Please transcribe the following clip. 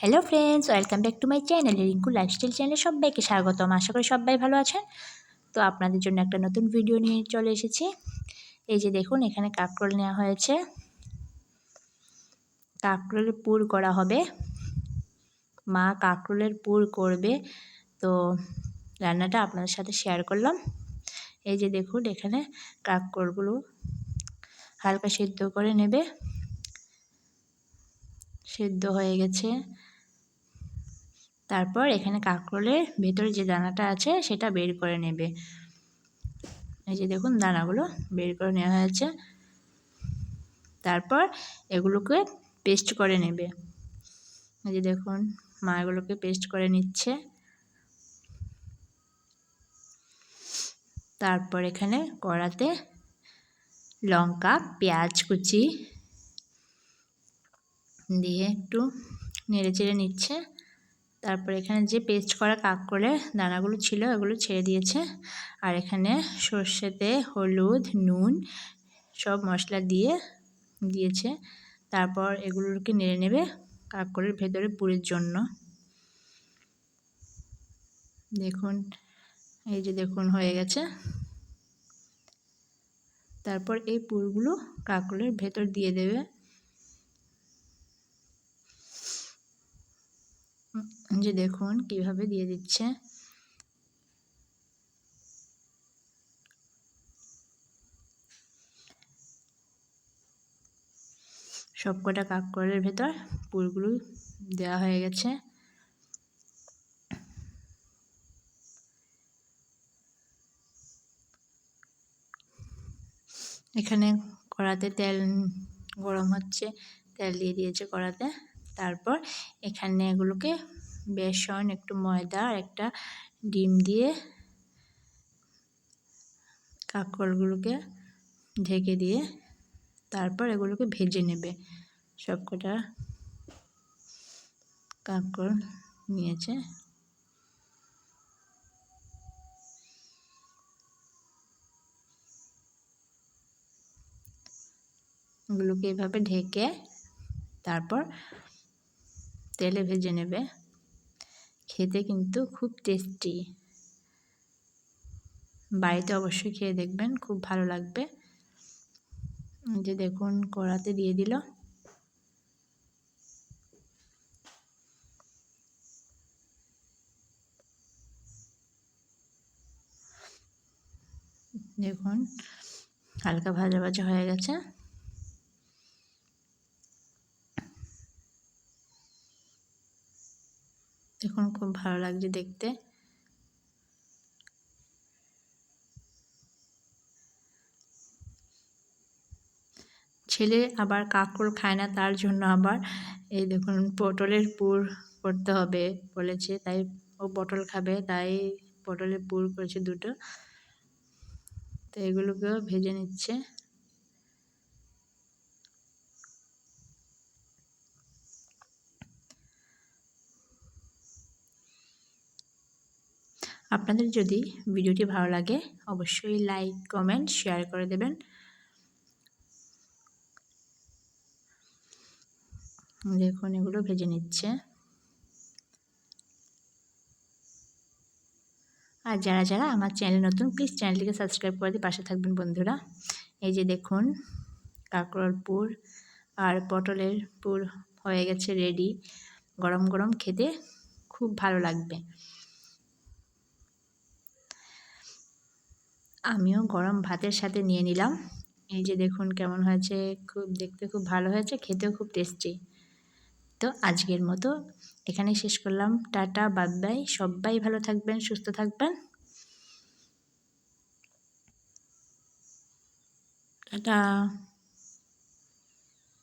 Hello friends welcome back to my channel Rinku lifestyle চ্যানেলে সবাইকে স্বাগতম। আশা করি সবাই ভালো আছেন। তো আপনাদের জন্য একটা নতুন ভিডিও নিয়ে চলে এসেছি। এই যে দেখুন, এখানে কাঁকরোল নেওয়া হয়েছে। কাঁকরোলের পুর করা হবে। মা কাঁকরোলের পুর করবে। তো রান্নাটা আপনাদের সাথে শেয়ার করলাম। এই যে দেখুন, এখানে কাঁকরোলগুলো হালকা সিদ্ধ করে নেবে। সেদ্ধ হয়ে গেছে। তারপর এখানে কাঁকরোলের ভেতরে যে দানাটা আছে সেটা বের করে নেবে। এই যে দেখুন দানাগুলো বের করে নেওয়া হয়েছে। তারপর এগুলোকে পেস্ট করে নেবে। এই যে দেখুন, মা এগুলোকে পেস্ট করে নিচ্ছে। তারপর এখানে কড়াতে লঙ্কা, পেঁয়াজ কুচি দিয়ে একটু নেড়ে চেড়ে নিচ্ছে। তারপর এখানে যে পেস্ট করা কাঁকড়ের দানাগুলো ছিল ওগুলো ছেড়ে দিয়েছে। আর এখানে সর্ষেতে হলুদ, নুন সব মশলা দিয়ে দিয়েছে। তারপর এগুলোকে নেড়ে নেবে কাঁকড়ের ভেতরে পুরের জন্য। দেখুন, এই যে দেখুন, হয়ে গেছে। তারপর এই পুরগুলো কাঁকড়ের ভেতর দিয়ে দেবে। যে দেখুন কীভাবে দিয়ে দিচ্ছে। সবকটা কাকরের ভেতর পুরগুলো দেওয়া হয়ে গেছে। এখানে কড়াতে তেল গরম হচ্ছে, তেল দিয়ে দিয়েছে কড়াতে। তারপর এখানে এগুলোকে বেসন, একটু ময়দা আর একটা ডিম দিয়ে কাঁকড়গুলোকে ঢেকে দিয়ে তারপর এগুলোকে ভেজে নেবে। সবকটা কাঁকড় নিয়েছে। ওগুলোকে এভাবে ঢেকে তারপর তেলে ভেজে নেবে। খেতে কিন্তু খুব টেস্টি বাড়িতে অবশ্যই খেয়ে দেখবেন, খুব ভালো লাগবে। যে দেখুন, কড়াতে দিয়ে দিল। দেখুন, হালকা ভাজা ভাজা হয়ে গেছে। দেখুন খুব ভালো লাগছে দেখতে। ছেলে আবার কাঁকড় খায় না, তার জন্য আবার এই দেখুন পটলের পুর করতে হবে বলেছে, তাই ও পটল খাবে, তাই পটলের পুর করেছে দুটো। তো এগুলোকেও ভেজে নিচ্ছে। আপনাদের যদি ভিডিওটি ভালো লাগে, অবশ্যই লাইক, কমেন্ট, শেয়ার করে দেবেন। দেখুন, এগুলো ভেজে নিচ্ছে। আর যারা যারা আমার চ্যানেল নতুন প্লিজ চ্যানেলটিকে সাবস্ক্রাইব করে দিয়ে পাশে থাকবেন, বন্ধুরা। এই যে দেখুন কাঁকড়োর পুর আর পটলের পুর হয়ে গেছে রেডি গরম গরম খেতে খুব ভালো লাগবে। আমিও গরম ভাতের সাথে নিয়ে নিলাম। এই যে দেখুন কেমন হয়েছে, খুব দেখতে খুব ভালো হয়েছে, খেতেও খুব টেস্টি তো আজকের মতো এখানেই শেষ করলাম। টাটা বাদ বাই। সবাই ভালো থাকবেন, সুস্থ থাকবেন। টাটা।